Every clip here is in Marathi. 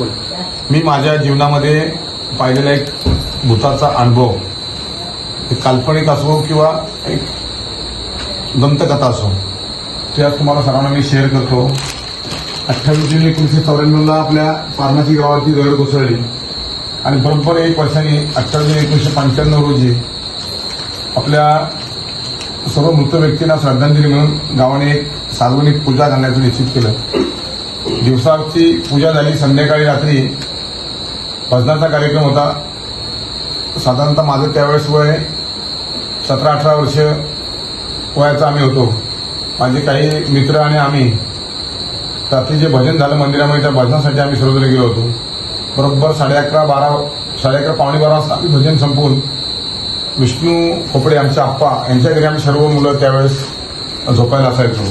मी माझ्या जीवनामध्ये पाहिलेला एक भूताचा अनुभव एक काल्पनिक असो किंवा एक दंतकथा असो ते आज तुम्हाला सर्वांना मी शेअर करतो. अठ्ठावीस जून एकोणीसशे चौऱ्याण्णवला आपल्या फार्मसी गावावरती दगड कोसळली. आणि बरोबर एक वर्षांनी अठ्ठावीस जून एकोणीसशे पंच्याण्णव रोजी आपल्या सर्व मृत व्यक्तींना श्रद्धांजली म्हणून गावाने एक सार्वजनिक पूजा घालण्याचं निश्चित केलं. दिवसाची पूजा झाली संध्याकाळी रात्री भजनाचा कार्यक्रम होता. साधारणतः माझं त्यावेळेस वय सतरा अठरा वर्ष वयाचं आम्ही होतो. माझे काही मित्र आणि आम्ही रात्री जे भजन झालं मंदिरामध्ये त्या भजनासाठी आम्ही सर्वजण गेलो होतो. बरोबर साडे अकरा बारा साडे अकरा पावणे बारा वाजता आम्ही भजन संपवून विष्णू खोपडे आमच्या आप्पा यांच्या घरी आम्ही सर्व मुलं त्यावेळेस झोपायला असायचो.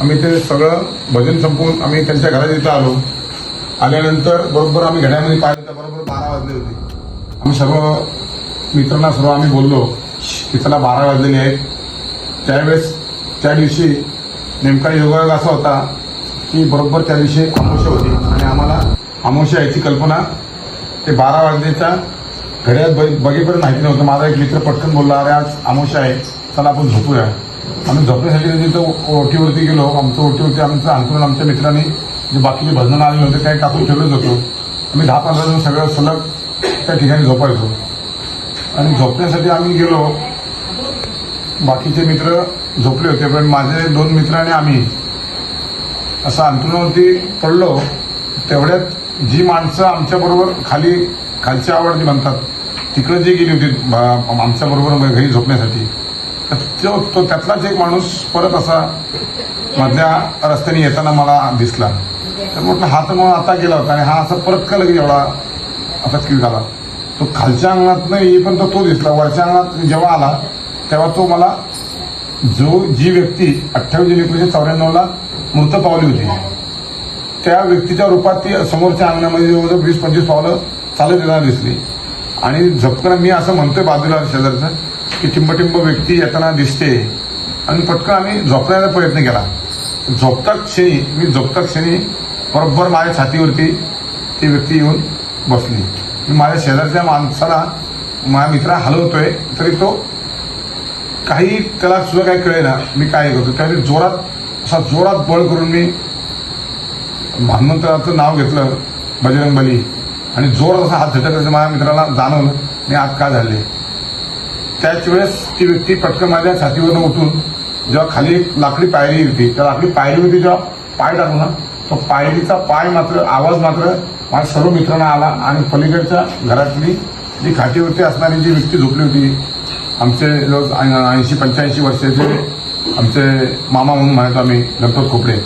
आम्ही ते सगळं भजन संपवून आम्ही त्यांच्या घरात इथं आलो. आल्यानंतर बरोबर आम्ही घड्यामध्ये पाहिलं तर बरोबर बारा वाजले होते. आम्ही सर्व मित्रांना सर्व आम्ही बोललो की त्याला बारा वाजलेले आहेत. त्यावेळेस त्या दिवशी नेमका योगायोग असा होता की बरोबर त्या दिवशी अमोशा होती. आणि आम्हाला अमोशा याची कल्पना ते बारा वाजलेच्या घड्यात बघेपर्यंत माहिती नव्हतं. माझा एक मित्र पटकन बोलला अरे आज अमोशा आहे. चला आपण झोपूया. आम्ही झोपण्यासाठी तिथं ओटीवरती गेलो आमचं ओटीवरती आमचं अंतरून आमच्या मित्रांनी जे बाकीचे भजन आले होते काही टाकून ठेवलेच होतो. आम्ही दहा पंधरा जण सगळं सलग त्या ठिकाणी झोपायचो. आणि झोपण्यासाठी आम्ही गेलो. बाकीचे मित्र झोपले होते पण माझे दोन मित्र आणि आम्ही असं अंतरुणावरती पडलो. तेवढ्यात जी माणसं आमच्याबरोबर खाली खालची आवडती म्हणतात तिकडे जी गेली होती आमच्याबरोबर घरी झोपण्यासाठी तो तो त्यातलाच एक माणूस परत असा मधल्या रस्त्याने येताना मला दिसला. तर म्हटलं हा तर मग आता गेला होता आणि हा असा परत का लगेच एवढा असा किल झाला. तो खालच्या अंगणात येईपर्यंत तो दिसला. वरच्या अंगणात जेव्हा आला तेव्हा तो मला जो जी व्यक्ती अठ्ठावीस जून एकोणीशे चौऱ्याण्णवला मृत पावली होती त्या व्यक्तीच्या रूपात ती समोरच्या अंगणामध्ये जवळजवळ वीस पंचवीस पावलं चालत येताना दिसली. आणि झपकन मी असं म्हणतोय बाजूला शेजारचं की टिंबटिंब व्यक्ती येताना दिसते. आणि पटकन आम्ही झोपण्याचा प्रयत्न केला. झोपता क्षणी मी झोपता क्षणी बरोबर माझ्या छातीवरती ती व्यक्ती येऊन बसली. मी माझ्या शेजारच्या माणसाला माझ्या मित्रा हलवतोय तरी तो काही त्याला सुद्धा काही कळेना. मी काय करतो? त्यावेळी जोरात असा जोरात बळ करून मी हनुमंतराचं नाव घेतलं बजरंग बली आणि जोरात असा हात झटकायचं माझ्या मित्राला जाणवलं. मी आत का झाले? त्याच वेळेस ती व्यक्ती पटकन माझ्या छातीवरनं उठून जेव्हा खाली एक लाकडी पायरी होती त्या लाकडी पायरीवरती जेव्हा पाय टाकू ना तो पायरीचा पाय मात्र आवाज मात्र माझ्या सर्व मित्रांना आला आणि पलीकडच्या घरातली जी खाटीवरती असणारी जी व्यक्ती झोपली होती आमचे जवळ ऐंशी पंच्याऐंशी वर्षाचे आमचे मामा म्हणून म्हणतो आम्ही गणपत खोपडे.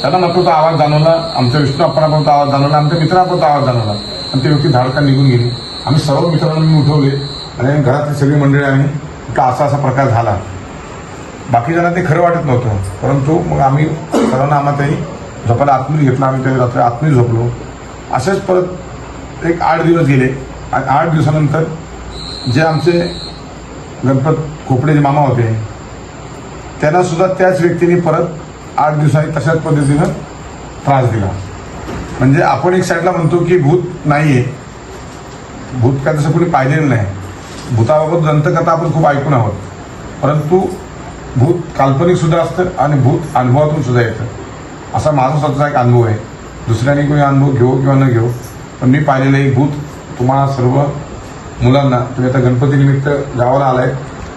त्यांना मात्र तो आवाज जाणवला आमच्या विष्णू अप्पांना आवाज जाणवला आमच्या मित्रापर्यंत आवाज जाणवला. आणि ती व्यक्ती धाडका निघून गेली. आम्ही सर्व मित्रांना मी उठवले. आणि घरातली सगळी मंडळी आम्ही का असा असा प्रकार झाला. बाकी ते खरं वाटत नव्हतं. परंतु मग आम्ही सर्वांना आम्हालाही झोपायला आतमध्ये घेतला. आम्ही त्या रात्री आतमध्ये झोपलो. असेच परत एक आठ दिवस गेले. आणि आठ दिवसानंतर जे आमचे गणपत खोपडे जे मामा होते त्यांना सुद्धा त्याच व्यक्तीने परत आठ दिवसांनी तशाच पद्धतीनं त्रास दिला. म्हणजे आपण एक साईडला म्हणतो की भूत नाही आहे भूत काय तसं कोणी पाहिलेलं नाही. भूताबाबत दंतकथा आपण खूप ऐकून आहोत. परंतु भूत काल्पनिक सुद्धा असतं आणि भूत अनुभवातून सुद्धा येतं. असा माझा स्वतःचा एक अनुभव आहे. दुसऱ्याने कोणी अनुभव घेऊ किंवा न घेऊ पण मी पाहिलेलं एक भूत तुम्हाला सर्व मुलांना तुम्ही आता गणपतीनिमित्त गावाला गावाला आलाय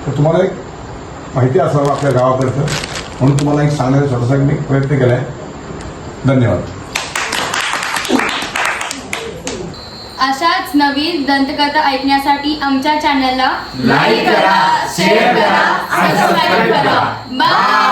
तर तुम्हाला एक माहिती असावं आपल्या गावाकडचं म्हणून तुम्हाला एक सांगण्याचा छोटासा मी प्रयत्न केलाय. धन्यवाद. अशाच नवीन दंतकथा ऐकण्यासाठी आमच्या चॅनलला लाईक करा शेअर करा सबस्क्राईब करा. बाय